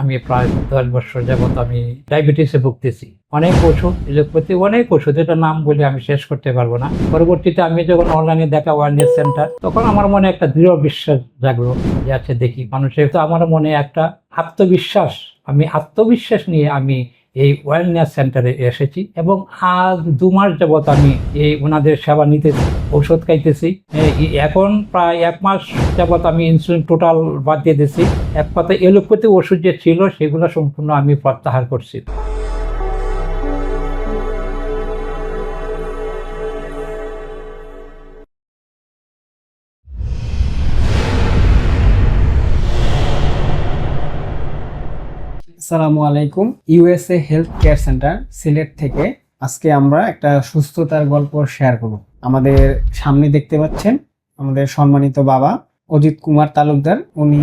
আমি প্রায় দশ বছর যাবত আমি ডায়াবেটিসে ভুগতেছি। অনেক ওষুধ এলোপ্যাথি অনেক ওষুধ, এটা নাম বলে আমি শেষ করতে পারব না। পরবর্তীতে আমি যখন অনলাইনে দেখা ওয়ার্নেস সেন্টার তখন আমার মনে একটা দৃঢ় বিশ্বাস জাগলো যে আছে দেখি, মানুষের তো আমার মনে একটা আত্মবিশ্বাস। আমি আত্মবিশ্বাস নিয়ে আমি এই ওয়েলনেস সেন্টারে এসেছি এবং আজ দু মাস যাবৎ আমি এই ওনাদের সেবা নিতে ঔষধ খাইতেছি। এখন প্রায় এক মাস যাবৎ আমি ইনসুলিন টোটাল বাদ দিয়ে দিয়েছি। এক কথা এলোপ্যাথি ওষুধ যে ছিল, সেগুলো সম্পূর্ণ আমি প্রত্যাহার করছি। আসসালামু আলাইকুম। USA health care centre Sylhet থেকে আজকে আমরা একটা সুস্থতার গল্প শেয়ার করব। আমাদের সামনে দেখতে পাচ্ছেন আমাদের সম্মানিত বাবা অজিত কুমার তালুকদার। উনি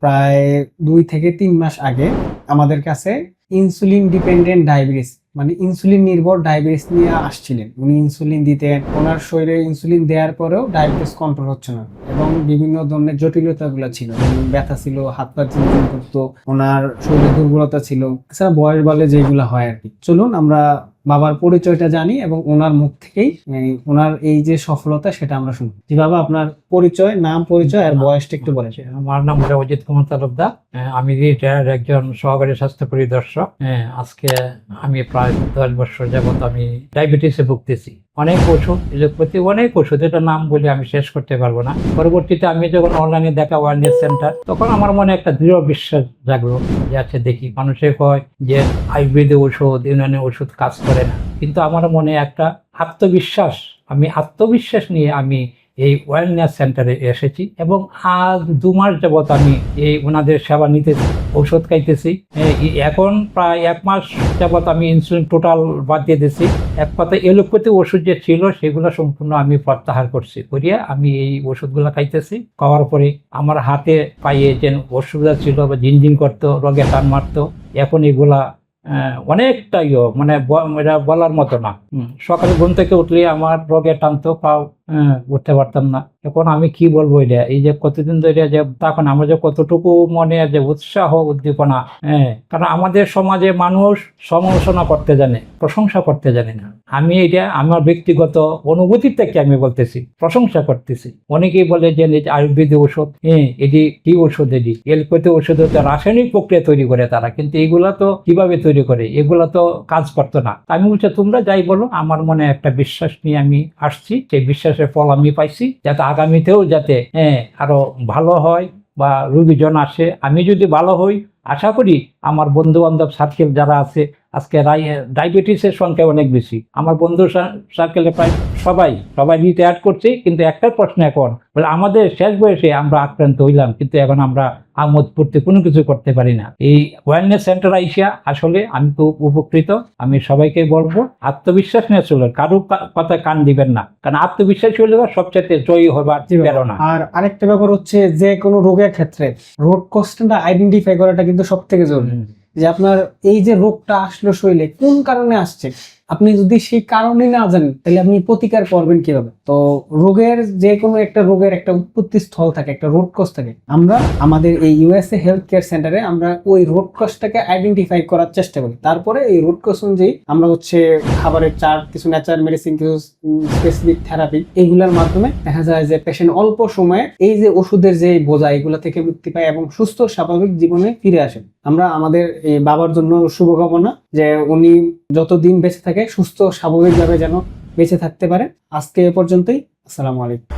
প্রায় দুই থেকে তিন মাস আগে আমাদের কাছে ইনসুলিন ডিপেন্ডেন্ট ডায়াবেটিস মানে ইনসুলিন নির্ভর ডায়াবেটিস নিয়ে আসছিলেন। উনি ইনসুলিন দিতেন, ওনার শরীরে ইনসুলিন দেওয়ার পরেও ডায়াবেটিস কন্ট্রোল হচ্ছে না। এবং বিভিন্ন ধরনের জটিলতাগুলো ছিল ব্যথা ছিল, হাত পা চিন্তন করতো, ওনার শরীরে দুর্বলতা ছিল। এছাড়া বয়স বলে যেগুলো হয় আর কি। চলুন আমরা বাবার পরিচয়টা জানি এবং ওনার মুখ থেকেই ওনার এই যে সফলতা সেটা আমরা শুনি। জি বাবা আপনার পরিচয় নাম পরিচয় আর বয়সটা একটু বলেছে আমার নাম হলো অজিত কুমার তালুকদার। আমি রিটায়ার্ড একজন সহকারী স্বাস্থ্য পরিদর্শক হ্যাঁ, আজকে আমি প্রায় দশ বছর যাবত আমি ডায়াবেটিসে ভুগতেছি। অনেক ওষুধ এলোপ্যাথি অনেক ওষুধ এটা নাম বলে আমি শেষ করতে পারব না। পরবর্তীতে আমি যখন অনলাইনে দেখা ওয়ারনেস সেন্টার তখন আমার মনে একটা দৃঢ় বিশ্বাস জাগলো যে আছে দেখি, মানুষে কয় যে আয়ুর্বেদিক ওষুধ, ইউনানি ওষুধ কাজ করে না। কিন্তু আমার মনে একটা আত্মবিশ্বাস, আমি আত্মবিশ্বাস নিয়ে আমি এই ওয়েলনেস সেন্টারে এসেছি এবং আজ দু মাস যাবত আমি এই ওনাদের সেবা নিতেছি ঔষধ খাইতেছি। এখন প্রায় এক মাস যাবত আমি ইনসুলিন টোটাল বাদ দিয়ে দিয়েছি। এক কথায় এলোপ্যাথি ওষুধ যে ছিল সেগুলো সম্পূর্ণ আমি প্রত্যাহার করছি। করিয়া আমি এই ওষুধগুলো খাইতেছি। খাওয়ার পরে আমার হাতে পায়ে যে অসুবিধা ছিল বা ঝিনঝিন করতো রোগে টান মারতো এখন এগুলা আহ, অনেকটা ইয়ে মানে এটা বলার মতো না। সকালে ঘুম থেকে উঠলে আমার রোগে টানতো হ্যাঁ, উঠতে পারতাম না। এখন আমি কি বলব এটা? এই যে কতদিন ধরে যে তখন আমার যে কতটুকু মনে যে উৎসাহ, উদ্দীপনা হ্যাঁ কারণ আমাদের সমাজে মানুষ সমালোচনা করতে জানে, প্রশংসা করতে জানে না। আমি এটা আমার ব্যক্তিগত অনুভূতি থেকে আমি বলতেছি, প্রশংসা করতেছি। অনেকেই বলে যে আয়ুর্বেদিক ওষুধ হ্যাঁ এটি কি ওষুধ এটি? এলপেতে ওষুধ হচ্ছে রাসায়নিক প্রক্রিয়া তৈরি করে তারা, কিন্তু এগুলা তো কীভাবে তৈরি করে? এগুলা তো কাজ করতো না। আমি বলছি, তোমরা যাই বলো, আমার মনে একটা বিশ্বাস নিয়ে আমি আসছি। সেই বিশ্বাসের ফল আমি পাইছি, যাতে আগামীতেও যাতে হ্যাঁ আরও ভালো হয় বা রুগীজন আসে। আমি যদি ভালো হই, আশা করি আমার বন্ধু বান্ধব সার্কেল যারা আছে আজকে ডায়াবেটিসের সংখ্যা অনেক বেশি আমার বন্ধু সার্কেলে প্রায় সবাই সবাই রিটায়ার করছে কিন্তু একটা প্রশ্ন এখন বলে আমাদের শেষ বয়সে আমরা আক্রান্ত হইলাম কিন্তু এখন আমরা আমোদ পড়তে কোনো কিছু করতে পারি না এই ওয়েলনেস সেন্টার আইসিয়া আসলে আমি খুব উপকৃত আমি সবাইকে বলব আত্মবিশ্বাস নিয়ে চলুন কারও কা- কথায় কান দিবেন না কারণ আত্মবিশ্বাস হলে সবচেয়ে জয়ী হবার। প্রেরণা আর আরেকটা ব্যাপার হচ্ছে যে কোনো রোগের ক্ষেত্রে রোগ কষ্টটা আইডেন্টিফাই করাটা কিন্তু সব থেকে জরুরি। যে আপনার এই যে রোগটা আসলো শরীরে কোন কারণে আসছে? আপনি যদি সেই কারণে না জানেন, তাহলে আপনি প্রতিকার করবেন কীভাবে? তো রোগের যে কোনো একটা রোগের একটা উৎপত্তি স্থল থাকে, একটা রোড কজ থাকে। আমরা আমাদের এই ইউএসএ হেলথ কেয়ার সেন্টারে আমরা ওই রোড কজটাকে আইডেন্টিফাই করার চেষ্টা করি। তারপরে এই রোড অনুযায়ী আমরা হচ্ছে খাবারের চার্ট কিছু ন্যাচারাল মেডিসিন কিছু স্পেসিফিক থেরাপি এইগুলোর মাধ্যমে দেখা যায় যে পেশেন্ট অল্প সময়ে এই যে ওষুধের যে বোঝা, এগুলো থেকে মুক্তি পায় এবং সুস্থ, স্বাভাবিক জীবনে ফিরে আসেন আমরা আমাদের এই বাবার জন্য শুভকামনা যে উনি যতদিন বেঁচে থাকে সুস্থ স্বাভাবিকভাবে যেন বেঁচে থাকতে পারে। আজকে এ পর্যন্তই। আসসালামু আলাইকুম।